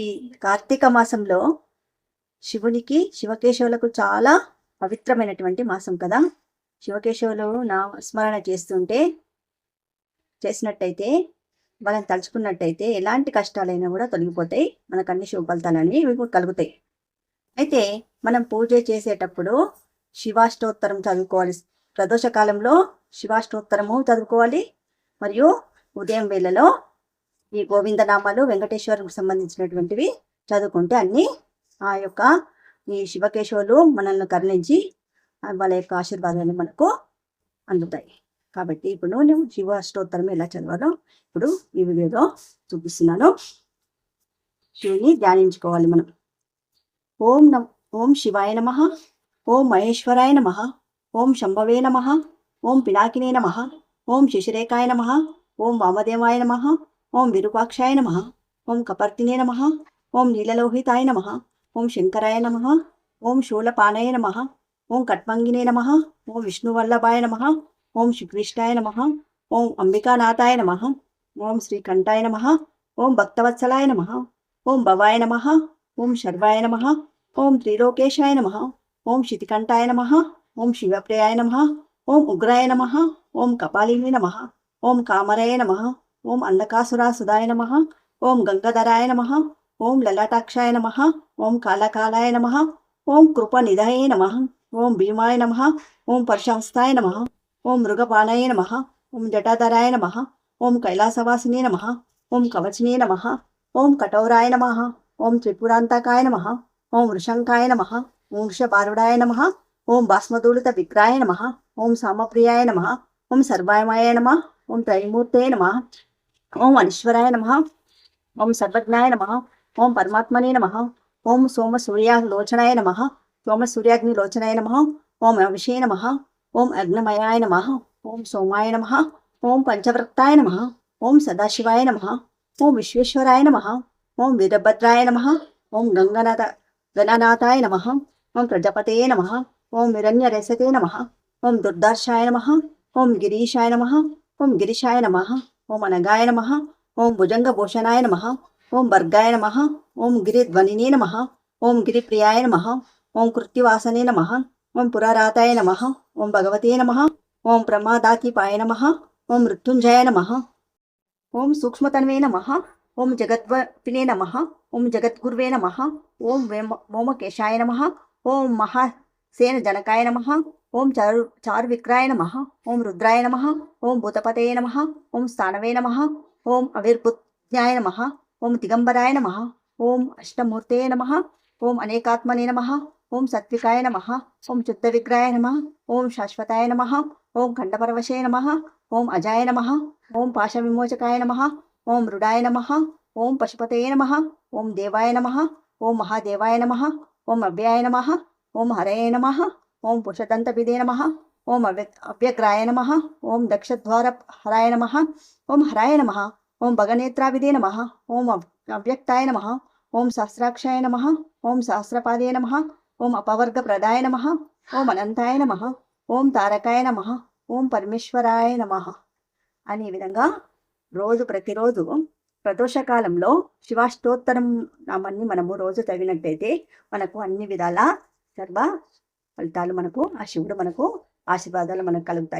ఈ కార్తీక మాసంలో శివునికి శివకేశవులకు చాలా పవిత్రమైనటువంటి మాసం కదా. శివకేశవులు నా స్మరణ చేస్తుంటే చేసినట్టయితే మనం తలుచుకున్నట్టయితే ఎలాంటి కష్టాలైనా కూడా తొలగిపోతాయి. మనకు అన్ని శుభఫలితాలని కలుగుతాయి. అయితే మనం పూజ చేసేటప్పుడు శివాష్టోత్తరం చదువుకోవాలి. ప్రదోష కాలంలో శివాష్టోత్తరము చదువుకోవాలి. మరియు ఉదయం వేళలో ఈ గోవిందనామాలు వెంకటేశ్వరకు సంబంధించినటువంటివి చదువుకుంటే అన్ని ఆ యొక్క ఈ శివకేశవులు మనల్ని కరుణించి వాళ్ళ యొక్క ఆశీర్వాదాలు మనకు అందుతాయి. కాబట్టి ఇప్పుడు నేను శివ అష్టోత్తరం ఎలా చదవాలో ఇప్పుడు ఈ వీడియోలో చూపిస్తున్నాను. శివుని ధ్యానించుకోవాలి మనం. ఓం నమ ఓం శివాయ నమ ఓం మహేశ్వరాయ నమ ఓం శంభవే నమ ఓం పినాకినే నమ ఓం శిశిరేఖాయ నమ ఓం వామదేవాయ నమ ఓం విరూపాక్షాయ నమ ఓం కపర్తినే నమ ఓం నీలలోహితాయ నమ ఓం శంకరాయ నమ ఓం శూలపానాయ నమ ఓం కట్మంగినే నమ ఓం విష్ణువల్లభాయ నమ ఓం శ్రీకృష్ణాయ నమ ఓం అంబికానాథాయ నమ ఓం శ్రీకంఠాయ నమ ఓం భక్తవత్సలాయ నమ ఓం భవాయ నమ ఓం శర్వాయ నమ ఓం త్రిలోకేశాయ నమ ఓం శితికంఠాయ నమ ఓం శివప్రియాయ నమ ఓం ఉగ్రాయ నమ ఓం కపాలిని నమ ఓం కామరాయ నమ ఓం అంధకాసురాసుదాయ నమ ఓం గంగధరాయ నమ ఓం లలాటాక్షాయ నమ ఓం కాలకాలాయ నమ ఓం కృపనిధయే నమ ఓం భీమాయ నమ ఓం పరశాస్తాయ నమ ఓం మృగపానాయ నమ ఓం జటాధరాయ నమ ఓం కైలాసవాసినే నమ ఓం కవచినే నమ ఓం కఠోరాయ నమ ఓం త్రిపురాంతకాయ నమ ఓం వృషంకాయ నమ ఓం వృషపారుడాయ నమ ఓం బాస్మదూలిత విగ్రాయ నమ ఓం సామప్రియాయ నమ ఓం సర్వాయమాయ నమ ఓం త్రైమూర్తే నమ ఓం అనీశ్వరాయ నమ ఓం సర్వజ్ఞాయ నమ ఓం పరమాత్మనే నమ ఓం సోమ సూర్య లోచనాయ నమ సోమ సూర్యాగ్ని లోచనాయ నమ ఓం అవిషే నమ ఓం అగ్నమయాయ నమ ఓం సోమాయ నమ ఓం పంచవ్రక్తాయ నమ ఓం సదాశివాయ నమ ఓం విశ్వేశ్వరాయ నమ ఓం వీరభద్రాయ నమ ఓం గంగనాథ గణనాథాయ నమ ఓం ప్రజపతే నమ ఓం హిరణ్యరసతే నమ ఓం దుర్దర్శాయ నమ ఓం గిరీశాయ నమ ఓం గిరిశాయ నమ ఓం అనగాయ నమ ఓం భుజంగ భూషణాయ నమ ఓం భర్గాయ నమ ఓం గిరిధ్వనినే నమ ఓం గిరిప్రియాయ నమ ఓం కృత్తివాసనే నమ ఓం పురారాతాయ నమ ఓం భగవతే నమ ఓం ప్రమాదాతిపాయ నమ ఓం మృత్యుంజయ నమ ఓం సూక్ష్మతన్వే నమ ఓం జగద్వపినే నమ ఓం జగద్గురువే నమ ఓం వేమ ఓమకేశాయ నమ ఓం మహా సేన జనకాయ నమ ఓం చారు చారు విక్రాయ నమ ఓం రుద్రాయ నమ ఓం భూతపతయ నమ ఓం స్థానవే నమ ఓం అవిర్భుజ్ఞాయ నమ ఓం దిగంబరాయ నమ ఓం అష్టమూర్తయ నమ ఓం అనేకాత్మనే నమ ఓం సత్వికాయ నమ ఓం చుద్ధ విగ్రహాయ నమ ఓం శాశ్వతాయ నమ ఓం ఖండపరవశే నమ ఓం అజాయ నమ ఓం పాశ విమోచకాయ నమ ఓం రుడాయ నమ ఓం పశుపతయ నమ ఓం దేవాయ నమ ఓం మహాదేవాయ నమ ఓం అవ్యాయ నమ ఓం హరయ నమ ఓం పుషదంతపిదే నమ ఓం అవ్య అవ్యగ్రాయ నమ ఓం దక్షద్వార హరాయ నమ ఓం హరాయ నమ ఓం భగనేత్రావిదే నమ ఓం అవ్యక్తాయ నమ ఓం సహస్రాక్షాయ నమ ఓం సహస్రపాదే నమ ఓం అపవర్గప్రదాయ నమ ఓం అనంతాయ నమ ఓం తారకాయ నమ ఓం పరమేశ్వరాయ నమ అనే విధంగా రోజు ప్రతిరోజు ప్రదోషకాలంలో శివాష్టోత్తరం నామాన్ని మనము రోజు తగినట్టయితే మనకు అన్ని విధాల సర్వ ఫలితాలు మనకు ఆ శివుడు మనకు ఆశీర్వాదాలు మనకు కలుగుతాయి.